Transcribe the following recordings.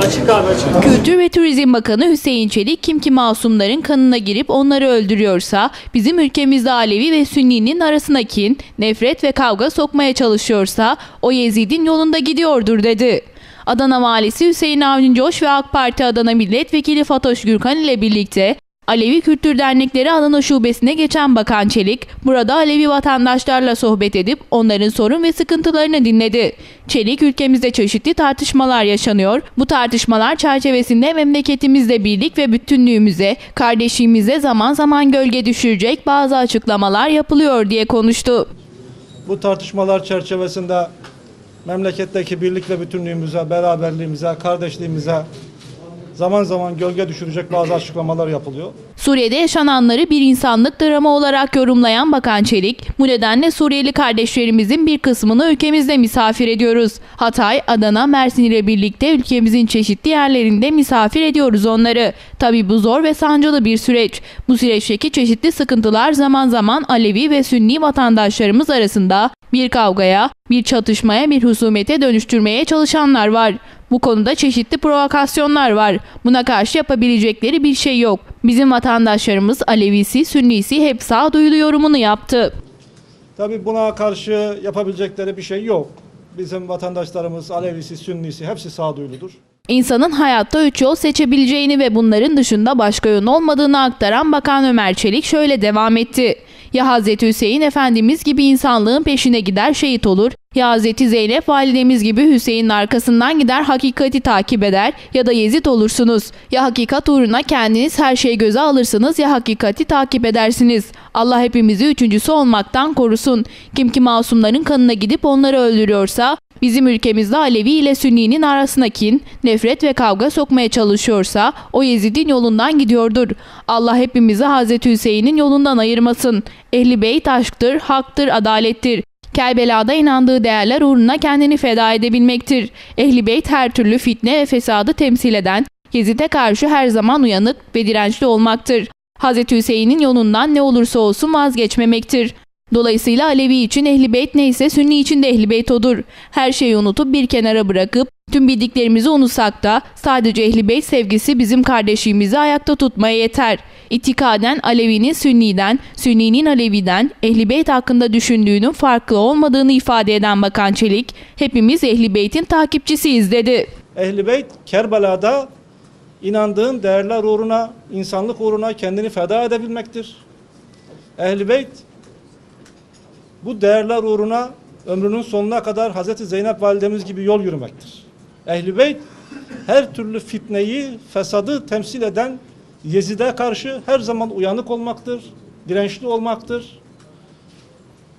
Açık abi açık. Kültür ve Turizm Bakanı Hüseyin Çelik kim ki masumların kanına girip onları öldürüyorsa, bizim ülkemizde Alevi ve Sünni'nin arasına kin, nefret ve kavga sokmaya çalışıyorsa o Yezid'in yolunda gidiyordur dedi. Adana Valisi Hüseyin Avni Coş ve AK Parti Adana Milletvekili Fatoş Gürkan ile birlikte Alevi Kültür Dernekleri Adana Şubesi'ne geçen Bakan Çelik, burada Alevi vatandaşlarla sohbet edip onların sorun ve sıkıntılarını dinledi. Çelik, ülkemizde çeşitli tartışmalar yaşanıyor. Bu tartışmalar çerçevesinde memleketimizde birlik ve bütünlüğümüze, kardeşliğimize zaman zaman gölge düşürecek bazı açıklamalar yapılıyor diye konuştu. Bu tartışmalar çerçevesinde memleketteki birlik ve bütünlüğümüze, beraberliğimize, kardeşliğimize zaman zaman gölge düşürecek bazı açıklamalar yapılıyor. Suriye'de yaşananları bir insanlık dramı olarak yorumlayan Bakan Çelik, bu nedenle Suriyeli kardeşlerimizin bir kısmını ülkemizde misafir ediyoruz. Hatay, Adana, Mersin ile birlikte ülkemizin çeşitli yerlerinde misafir ediyoruz onları. Tabi bu zor ve sancılı bir süreç. Bu süreçteki çeşitli sıkıntılar zaman zaman Alevi ve Sünni vatandaşlarımız arasında bir kavgaya, bir çatışmaya, bir husumete dönüştürmeye çalışanlar var. Bu konuda çeşitli provokasyonlar var. Buna karşı yapabilecekleri bir şey yok. Bizim vatandaşlarımız Alevisi, Sünnisi hep sağduyulu yorumunu yaptı. Tabii buna karşı yapabilecekleri bir şey yok. Bizim vatandaşlarımız Alevisi, Sünnisi hepsi sağduyuludur. İnsanın hayatta üç yol seçebileceğini ve bunların dışında başka yön olmadığını aktaran Bakan Ömer Çelik şöyle devam etti. Ya Hazreti Hüseyin Efendimiz gibi insanlığın peşine gider şehit olur ya Hazreti Zeynep validemiz gibi Hüseyin'in arkasından gider hakikati takip eder ya da Yezid olursunuz. Ya hakikat uğruna kendiniz her şeyi göze alırsınız ya hakikati takip edersiniz. Allah hepimizi üçüncüsü olmaktan korusun. Kim ki masumların kanına gidip onları öldürüyorsa Bizim ülkemizde Alevi ile Sünni'nin arasına kin, nefret ve kavga sokmaya çalışıyorsa o Yezid'in yolundan gidiyordur. Allah hepimizi Hazreti Hüseyin'in yolundan ayırmasın. Ehli beyt aşktır, haktır, adalettir. Kerbela'da inandığı değerler uğruna kendini feda edebilmektir. Ehli beyt her türlü fitne ve fesadı temsil eden, Yezid'e karşı her zaman uyanık ve dirençli olmaktır. Hazreti Hüseyin'in yolundan ne olursa olsun vazgeçmemektir. Dolayısıyla Alevi için Ehli Beyt neyse Sünni için de Ehli Beyt odur. Her şeyi unutup bir kenara bırakıp tüm bildiklerimizi unutsak da sadece Ehli Beyt sevgisi bizim kardeşliğimizi ayakta tutmaya yeter. İtikaden Alevi'nin Sünni'den, Sünni'nin Alevi'den Ehli Beyt hakkında düşündüğünün farklı olmadığını ifade eden Bakan Çelik, hepimiz Ehli Beyt'in takipçisiyiz dedi. Ehli Beyt Kerbela'da inandığın değerler uğruna, insanlık uğruna kendini feda edebilmektir. Ehli Beyt bu değerler uğruna ömrünün sonuna kadar Hazreti Zeynep validemiz gibi yol yürümektir. Ehli Beyt her türlü fitneyi, fesadı temsil eden Yezid'e karşı her zaman uyanık olmaktır, dirençli olmaktır.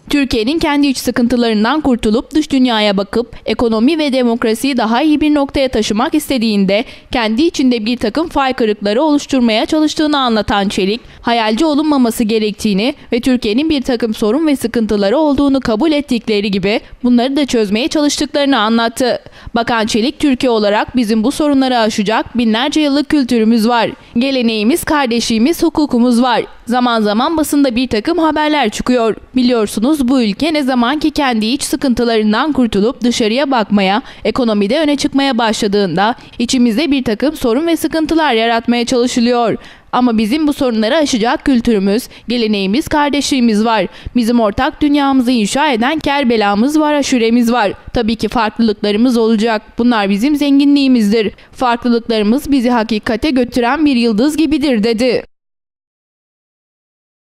Türkiye'nin kendi iç sıkıntılarından kurtulup dış dünyaya bakıp ekonomi ve demokrasiyi daha iyi bir noktaya taşımak istediğinde kendi içinde bir takım fay kırıkları oluşturmaya çalıştığını anlatan Çelik, hayalci olunmaması gerektiğini ve Türkiye'nin bir takım sorun ve sıkıntıları olduğunu kabul ettikleri gibi bunları da çözmeye çalıştıklarını anlattı. Bakan Çelik, Türkiye olarak bizim bu sorunları aşacak binlerce yıllık kültürümüz var. Geleneğimiz, kardeşliğimiz, hukukumuz var. Zaman zaman basında bir takım haberler çıkıyor. Biliyorsunuz bu ülke ne zaman ki kendi iç sıkıntılarından kurtulup dışarıya bakmaya, ekonomide öne çıkmaya başladığında içimizde bir takım sorun ve sıkıntılar yaratmaya çalışılıyor. Ama bizim bu sorunları aşacak kültürümüz, geleneğimiz, kardeşliğimiz var. Bizim ortak dünyamızı inşa eden Kerbela'mız var, aşuremiz var. Tabii ki farklılıklarımız olacak. Bunlar bizim zenginliğimizdir. Farklılıklarımız bizi hakikate götüren bir yıldız gibidir dedi.